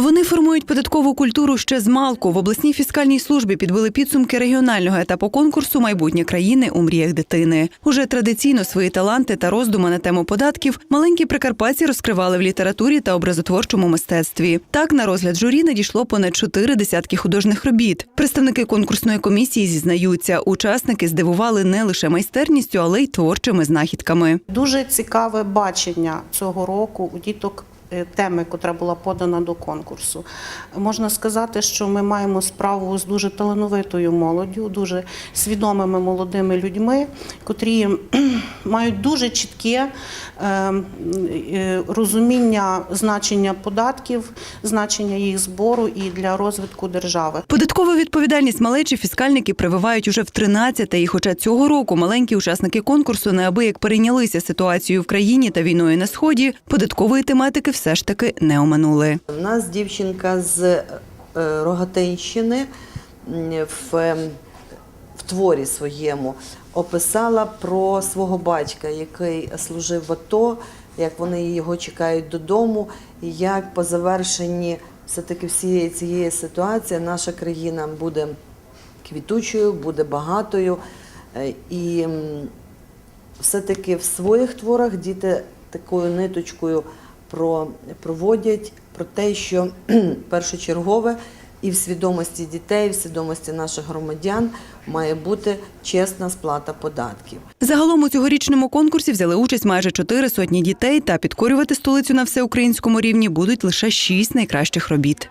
Вони формують податкову культуру ще з малку. В обласній фіскальній службі підбили підсумки регіонального етапу конкурсу Майбутнє країни у мріях дитини. Уже традиційно свої таланти та роздуми на тему податків маленькі прикарпатці розкривали в літературі та образотворчому мистецтві. Так на розгляд журі надійшло понад чотири десятки художніх робіт. Представники конкурсної комісії зізнаються, учасники здивували не лише майстерністю, але й творчими знахідками. Дуже цікаве бачення цього року у діток. Е, Теми, котра була подана до конкурсу, можна сказати, що ми маємо справу з дуже талановитою молоддю, дуже свідомими молодими людьми, котрі мають дуже чітке е, е, розуміння значення податків, значення їх збору і для розвитку держави. Податкову відповідальність малечі фіскальники прививають уже в 13-те, і хоча цього року маленькі учасники конкурсу неабияк перейнялися ситуацією в країні та війною на сході, податкової тематики все ж таки не оминули. У нас дівчинка з е, Рогатинщини в, в творі своєму описала про свого батька, який служив в АТО, як вони його чекають додому, і як по завершенні все-таки всієї цієї ситуації наша країна буде квітучою, буде багатою. Е, І все-таки в своїх творах діти такою ниточкою проводять про те, що першочергове і в свідомості дітей, в свідомості наших громадян має бути чесна сплата податків. Загалом у цьогорічному конкурсі взяли участь майже чотири сотні дітей, та підкорювати столицю на всеукраїнському рівні будуть лише шість найкращих робіт.